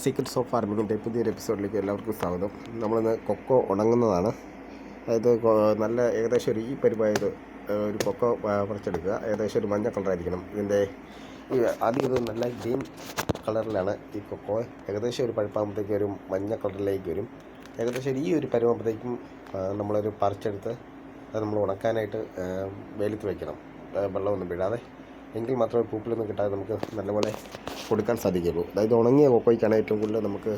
Secrets of ഫാർമിങ്ങിന്റെ പുതിയൊരു എപ്പിസോഡിലേക്ക് എല്ലാവർക്കും സ്വാഗതം. നമ്മളിന്ന് കൊക്കോ ഉണങ്ങുന്നതാണ്. അതായത് നല്ല ഏകദേശം ഒരു ഈ പരിപാടിയത് ഒരു കൊക്കോ പറിച്ചെടുക്കുക. ഏകദേശം ഒരു മഞ്ഞ കളറായിരിക്കണം. ഇതിന്റെ ആദ്യം ഇത് നല്ല ഗ്രീൻ കളറിലാണ് ഈ കൊക്കോ. ഏകദേശം ഒരു പഴുപ്പാകുമ്പോഴത്തേക്ക് ഒരു മഞ്ഞ കളറിലേക്ക് വരും. ഏകദേശം ഈ ഒരു പരുവാകുമ്പോഴത്തേക്കും നമ്മളൊരു പറിച്ചെടുത്ത് അത് നമ്മൾ ഉണക്കാനായിട്ട് വെയിലത്ത് വയ്ക്കണം വെള്ളമൊന്നും വീഴാതെ. എങ്കിൽ മാത്രമേ പൂപ്പിലൊന്നും കിട്ടാതെ നമുക്ക് നല്ലപോലെ കൊടുക്കാൻ സാധിക്കുകയുള്ളൂ. അതായത് ഉണങ്ങിയ കൊക്കോയ്ക്കാണ് ഏറ്റവും കൂടുതൽ നമുക്ക്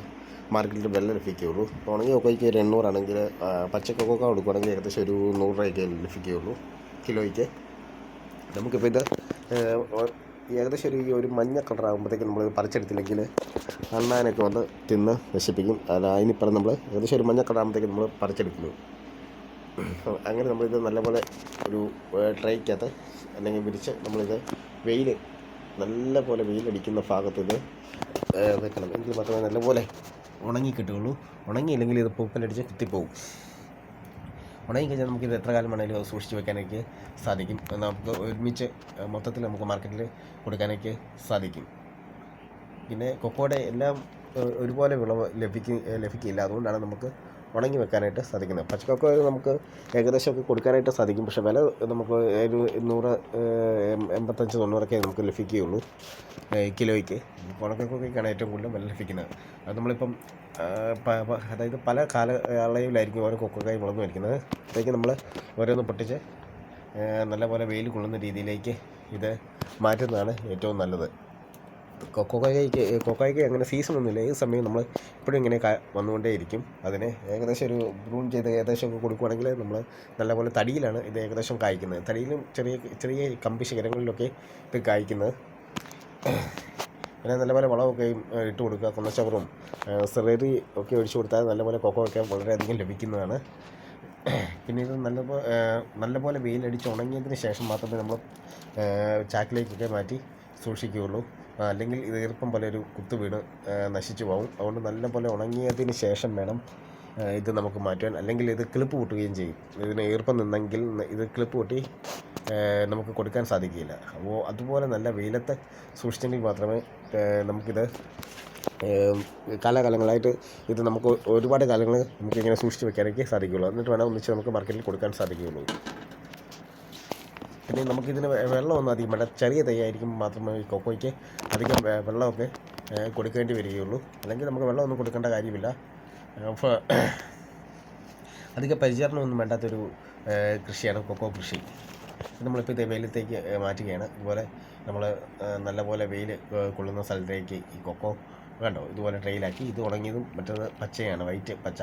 മാർക്കറ്റിൽ വില ലഭിക്കുകയുള്ളൂ. ഉണങ്ങിയ കൊക്കോയ്ക്ക് ഒരു എണ്ണൂറാണെങ്കിൽ പച്ച കൊക്കോക്ക കൊടുക്കുകയാണെങ്കിൽ ഏകദേശം ഒരു നൂറ് രൂപയ്ക്ക് ലഭിക്കുകയുള്ളൂ കിലോയ്ക്ക്. നമുക്കിപ്പോൾ ഇത് ഏകദേശം ഒരു ഈ ഒരു മഞ്ഞ കളർ ആകുമ്പോഴത്തേക്കും നമ്മൾ പറിച്ചെടുത്തില്ലെങ്കിൽ അണ്ണാനൊക്കെ വന്ന് തിന്ന് നശിപ്പിക്കും. അതിനിപ്പുറം നമ്മൾ ഏകദേശം ഒരു മഞ്ഞ കളർ ആകുമ്പോഴത്തേക്കും നമ്മൾ പറിച്ചെടുക്കുന്നു. അങ്ങനെ നമ്മളിത് നല്ലപോലെ ഒരു ട്രൈക്കകത്ത് അല്ലെങ്കിൽ വിരിച്ച് നമ്മളിത് വെയിൽ നല്ലപോലെ വെയിലടിക്കുന്ന ഭാഗത്ത് ഇത് വെക്കണം. എങ്കിൽ മാത്രമേ നല്ലപോലെ ഉണങ്ങി കിട്ടുകയുള്ളൂ ഉണങ്ങിയില്ലെങ്കിൽ ഇത് പൂപ്പലടിച്ച് കുത്തിപ്പോകും. ഉണങ്ങി കഴിഞ്ഞാൽ നമുക്കിത് എത്ര കാലം വേണമെങ്കിലും സൂക്ഷിച്ച് വെക്കാനൊക്കെ സാധിക്കും. നമുക്ക് ഒരുമിച്ച് മൊത്തത്തിൽ നമുക്ക് മാർക്കറ്റിൽ കൊടുക്കാനൊക്കെ സാധിക്കും. പിന്നെ കൊക്കോയുടെ എല്ലാം ഒരുപോലെ വിളവ് ലഭിക്കും ലഭിക്കില്ല. അതുകൊണ്ടാണ് നമുക്ക് ഉണങ്ങി വെക്കാനായിട്ട് സാധിക്കുന്നത്. പച്ചക്കൊക്കെ നമുക്ക് ഏകദേശമൊക്കെ കൊടുക്കാനായിട്ട് സാധിക്കും. പക്ഷേ വില നമുക്ക് ഒരു നൂറ് എൺപത്തഞ്ച് തൊണ്ണൂറൊക്കെ നമുക്ക് ലഭിക്കുകയുള്ളൂ കിലോയ്ക്ക്. ഉണക്കക്കൊക്കെയാണ് ഏറ്റവും കൂടുതൽ വില ലഭിക്കുന്നത്. അത് നമ്മളിപ്പം അതായത് പല കാല അളവിലായിരിക്കും ഓരോ കൊക്കക്കായി വളർന്നു വയ്ക്കുന്നത് അപ്പോഴേക്കും നമ്മൾ ഓരോന്ന് പൊട്ടിച്ച് നല്ലപോലെ വെയിൽ കൊള്ളുന്ന രീതിയിലേക്ക് ഇത് മാറ്റുന്നതാണ് ഏറ്റവും നല്ലത്. കൊക്കോക്കായ്ക്ക് കൊക്കോയ്ക്ക് അങ്ങനെ സീസണൊന്നുമില്ല. ഏത് സമയം നമ്മൾ ഇപ്പോഴും ഇങ്ങനെ വന്നുകൊണ്ടേയിരിക്കും. അതിന് ഏകദേശം ഒരു ബ്രൂൺ ചെയ്ത് ഏകദേശം ഒക്കെ കൊടുക്കുകയാണെങ്കിൽ നമ്മൾ നല്ലപോലെ തടിയിലാണ് ഇത് ഏകദേശം കായ്ക്കുന്നത്. തടിയിലും ചെറിയ ചെറിയ കമ്പി ശിഖരങ്ങളിലൊക്കെ ഇത് കായ്ക്കുന്നത്. പിന്നെ നല്ലപോലെ വളമൊക്കെ ഇട്ട് കൊടുക്കുക. കൊന്നച്ചവറും സെറേറി ഒക്കെ ഒഴിച്ചു കൊടുത്താൽ നല്ലപോലെ കൊക്കോ ഒക്കെ വളരെയധികം ലഭിക്കുന്നതാണ്. പിന്നെ ഇത് നല്ലപോലെ നല്ലപോലെ വെയിലടിച്ച് ഉണങ്ങിയതിന് ശേഷം മാത്രമേ നമ്മൾ ചാക്കിലേക്കൊക്കെ മാറ്റി സൂക്ഷിക്കുകയുള്ളൂ. അല്ലെങ്കിൽ ഇത് ഈർപ്പം പോലെ ഒരു കുത്തു വീണ് നശിച്ചു പോകും അതുകൊണ്ട് നല്ലപോലെ ഉണങ്ങിയതിന് ശേഷം വേണം ഇത് നമുക്ക് മാറ്റുവാൻ. അല്ലെങ്കിൽ ഇത് ക്ലിപ്പ് പൊട്ടുകയും ചെയ്യും. ഇതിന് ഈർപ്പം നിന്നെങ്കിൽ ഇത് ക്ലിപ്പ് പൊട്ടി നമുക്ക് കൊടുക്കാൻ സാധിക്കില്ല അപ്പോൾ അതുപോലെ നല്ല വെയിലത്ത് സൂക്ഷിച്ചെങ്കിൽ മാത്രമേ നമുക്കിത് കാലാകാലങ്ങളായിട്ട് ഇത് നമുക്ക് ഒരുപാട് കാലങ്ങൾ നമുക്കിങ്ങനെ സൂക്ഷിച്ച് വെക്കാനൊക്കെ സാധിക്കുകയുള്ളൂ. എന്നിട്ട് വേണം ഒന്നിച്ച് നമുക്ക് മാർക്കറ്റിൽ കൊടുക്കാൻ സാധിക്കുകയുള്ളൂ. പിന്നെ നമുക്കിതിന് വെള്ളം വെള്ളമൊന്നും അധികം വേണ്ട. ചെറിയ തൈയായിരിക്കും മാത്രമേ ഈ കൊക്കോയ്ക്ക് അധികം വെള്ളമൊക്കെ കൊടുക്കേണ്ടി വരികയുള്ളൂ. അല്ലെങ്കിൽ നമുക്ക് വെള്ളമൊന്നും കൊടുക്കേണ്ട കാര്യമില്ല. അധികം പരിചരണമൊന്നും വേണ്ടാത്തൊരു കൃഷിയാണ് കൊക്കോ കൃഷി. നമ്മളിപ്പോൾ ഇത് വെയിലത്തേക്ക് മാറ്റുകയാണ്. ഇതുപോലെ നമ്മൾ നല്ലപോലെ വെയിൽ കൊള്ളുന്ന സ്ഥലത്തേക്ക് ഈ കൊക്കോ കണ്ടോ ഇതുപോലെ ട്രെയിലാക്കി. ഇത് ഉണങ്ങിയതും മറ്റേത് പച്ചയാണ്. വൈറ്റ് പച്ച.